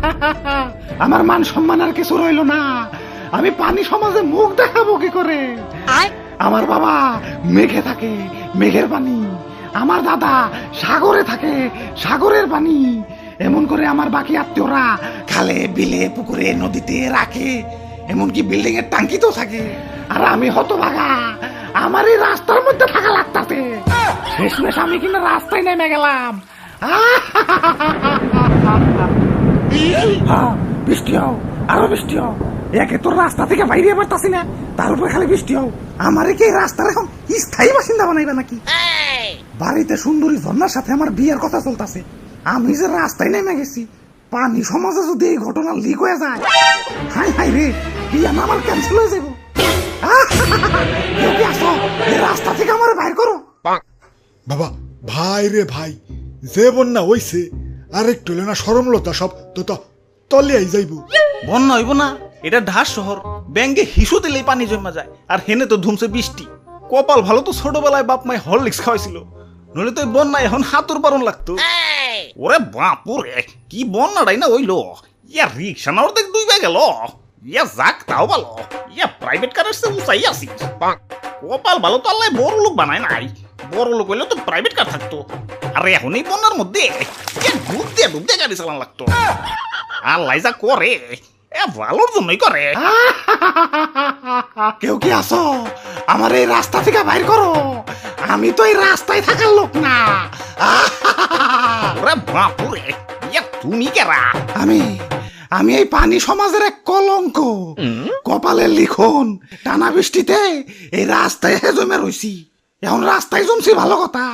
আমার মান সম্মান আর কিছু রইল না। আমি পানি সমাজে মুখ দেখাবো কি করে? আমার বাবা মেঘে থাকে মেঘের পানি আমার দাদা সাগরে থাকে সাগরের পানি এমন করে আমার বাকি আত্মীয়রা খালে বিলে পুকুরে নদীতে রাখে। এমনকি বিল্ডিং এর টাঙ্কিতেও থাকে। আর আমি হতভাগা আমার এই রাস্তার মধ্যে থাকা লাগতাছে। শেষমেশ আমি কিনা রাস্তায় নেমে গেলাম। হ্যাঁ, বৃষ্টি হও আরও বৃষ্টি হও। একে তোর রাস্তা থেকে বাইরে পারতাছি না তার উপরে খালি বৃষ্টি হও। আমারে কি রাস্তার এখন স্থায়ী বাসিন্দা বানাইবে নাকি? বাড়িতে সুন্দরী ঝর্ণার সাথে আমার বিয়ের কথা চলতেছে। আমি যে রাস্তায় নেমে গেছি পানি সমাজে যদি এই ঘটনা লিক হয়ে যায় হাই হাই রে বিয়া আমার ক্যান্সেল হয়ে যাব রাস্তা থেকে আমার বাইর করো। বাবা ভাই রে ভাই যে বন্যা হইছে আর একটু না সরমলতা সব তো তো তলিয়াই যাইব। বন্যা হইব না, এটা ঢাস শহর। ব্যাঙ্গে হিসু দিলেই পানি জমা যায়, আর হেনে তো ধুমছে বৃষ্টি। কপাল ভালো তো ছোটবেলায় বাপ মাই হরলিক্স খাওয়াইছিল। নইলে তো বন্যা এখন হাতুর পারন লাগতো। ওরে বাপুরে, কি বন্যাটাই না হইল। ইয়া রিক্সা না অর্ধেক দুই গেল। ইয়া যাক, তাও ভালো। ইয়া প্রাইভেট কারের সে উঁচাই আসি কপাল ভালো তো আল্লাহ বড় লোক বানায় নাই। বড় লোক হইলে তো প্রাইভেট কার থাকতো। আর এখন এই বন্যার মধ্যে, ইয়া ডুব দিয়ে ডুব দিয়ে গাড়ি চালান লাগতো। আল্লাহ যা করে এ ভালোর জন্যই করে। কেউ কি আসো আমার এই রাস্তা থেকে বাইর করো। আমি তো এই রাস্তায় থাকার লোক না। ওরে বাপুরে তুমি কেরা? আমি আমি এই পানি সমাজের এক কলঙ্ক। কপালের লিখন টানা বৃষ্টিতে এই রাস্তায় জমে রইছি। এখন রাস্তায় জমছি ভালো কথা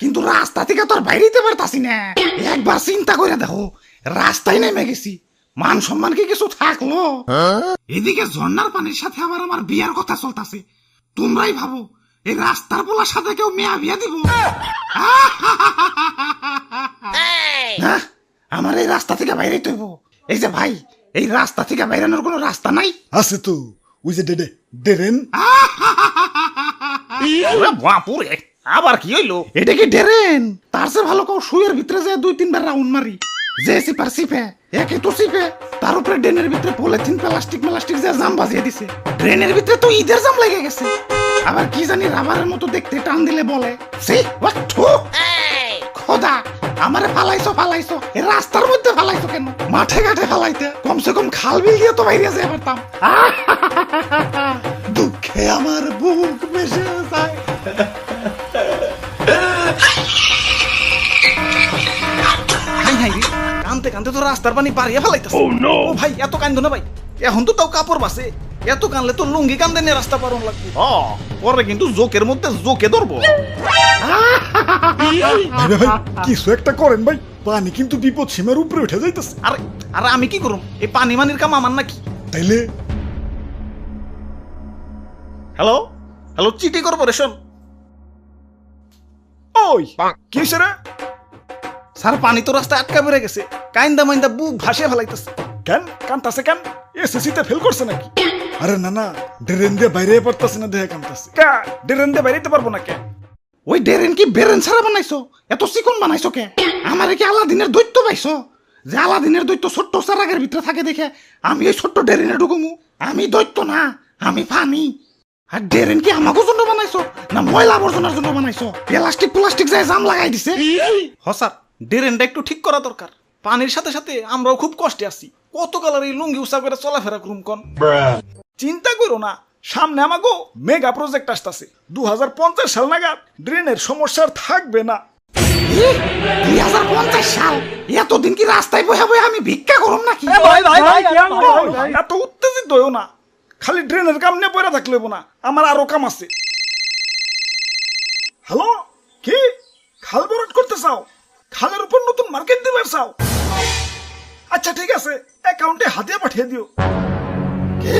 কিন্তু রাস্তা থেকে তো আর বাইরেতে পারতাছি না। একবার চিন্তা করে দেখো রাস্তায় নেমে গেছি। মান সম্মান কি কিছু থাকল? এদিকে ঝর্ণার পানির সাথে আবার আমার বিয়ার কথা চলতেছে। তোমরাই ভাবো এই রাস্তার পোলার সাথে কেউ মেয়া বিয়া দিব? হ্যাঁ? আমার এই রাস্তা থেকে বাইরে তৈব এই যে ভাই এই রাস্তা থেকে বাইরানোর কোনো রাস্তা নাই? আছে তো। ওই যে ডেডে ডেরেন। বাপুরে আবার কি হইল? এটা কি ডেরেন? তার চেয়ে ভালো কেউ শুয়ের ভিতরে যে দুই তিনবার রাউন্ড মারি। যে সিপার সিপে, একে তো সিপে। তার উপরে ড্রেনের ভিতরে পলিথিন, প্লাস্টিক প্লাস্টিক যে জাম বাজিয়ে দিছে। ড্রেনের ভিতরে তো ঈদের জাম লেগে গেছে। আবার কি জানি রাবারের মতো দেখতে টান দিলে বলে। সে খোদা, আমারে ফালাইছো ফালাইছো। রাস্তার মধ্যে ফালাইছো কেন? মাঠে ঘাটে ফালাইতে। কমসে কম খাল বিল দিয়ে তো বাইরে যেতে পারতাম। দুঃখে আমার বুক বেসে যায়। তো রাস্তার পানি পারিয়ে ফেলাইতেছে। ও ভাই এত কান্দো না ভাই। এখন তো তাও কাপড় বাসে। এত কানলে তো লুঙ্গি কান্দে নিয়ে রাস্তা পারন লাগবে। পরে কিন্তু জোকের মধ্যে জোকে ধরবো। কিছু একটা করেন ভাই। পানি কিন্তু বিপদ সীমার উপরে উঠে যাইতেছে। আরে আরে আমি কি করুম? এই পানি মানির কাম আমার নাকি? তাইলে? Hello hello city corporation. ওই কি রে? স্যার পানি তো রাস্তায় আটকা বেড়ে গেছে। কাইন্দা মাইন্দা বুক ভাসিয়ে ফেলাইতেছে। কেন? কান্তাছে কেন? এসএসসি তে ফেল করছে নাকি? আরে না না ড্রেন দিয়ে বাইরে পড়তাছে না দেহে কান্তাছে। কা ডেরেন দিয়ে বেরিতে পারব না কে? ওই ডেরেন কি বেরেন ছাড়া বানাইছো? এত চিকন বানাইছো কে? আমার কি আলাদিনের দৈত্য পাইছো? যে আলাদিনের দৈত্য ছোট্ট চারাগের ভিতরে থাকে দেখে আমি এই ছোট্ট ডেরেনে ঢুকুমু আমি দৈত্য না আমি ফানি আর ডেরেন কি আমাকে জন্য বানাইছো? না ময়লা আবর্জনার জন্য বানাইছো? প্লাস্টিক প্লাস্টিক যায় জাম লাগাই দিছে? হ স্যার। ড্রেনটা একটু ঠিক করা দরকার। পানির সাথে সাথে আমরাও খুব কষ্টে আছি। কত কালার এই লুঙ্গি উসা করে চলাফেরা করুম কন? চিন্তা করো না সামনে আমাগো মেগা প্রজেক্ট আসতেছে। দু হাজার পঞ্চাশ সাল নাগাদ ড্রেনের সমস্যা থাকবে না। দুই হাজার পঞ্চাশ সাল এতদিন কি রাস্তায় বহে বহে আমি ভিক্ষা করুম নাকি? ওই, এত উত্তেজিত হইও না। খালি ড্রেনের কাম নিয়ে পড়ে থাকলে না। আমার আরও কাম আছে। হ্যালো কি? খাল বরাট করতে চাও? খালের উপর নতুন মার্কেট দিবে চাও আচ্ছা ঠিক আছে অ্যাকাউন্টে হাতে পাঠিয়ে দিও। কে?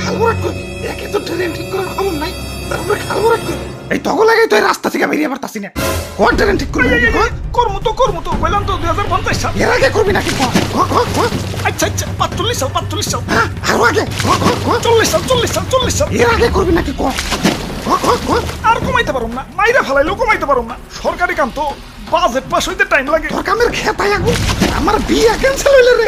খালবরাট করবি একে তো ট্রেন ঠিক করার খবর নাই। তারপরে করবি এই লাগে তো রাস্তা থেকে বেরিয়ে পারতাছি না কোন ট্রেন ঠিক করবি? কর্ম তো কর্ম তো কইলাম তো দুই হাজার পঞ্চাশ সাল। এর আগে করবি নাকি। আচ্ছা আচ্ছা পাঁচচল্লিশ সাল পাঁচচল্লিশ সাল। হ্যাঁ আরও আগে। চল্লিশ সাল চল্লিশ সাল চল্লিশ সাল। এর আগে করবি নাকি কর। আর কমাইতে পারুম না মাইরা ফেলাইলেও কমাইতে পারুম না। সরকারি কাম তো। বাজেট পাস হইতে টাইম লাগে। আমার বিয়ে ক্যান্সেল হইলে রে।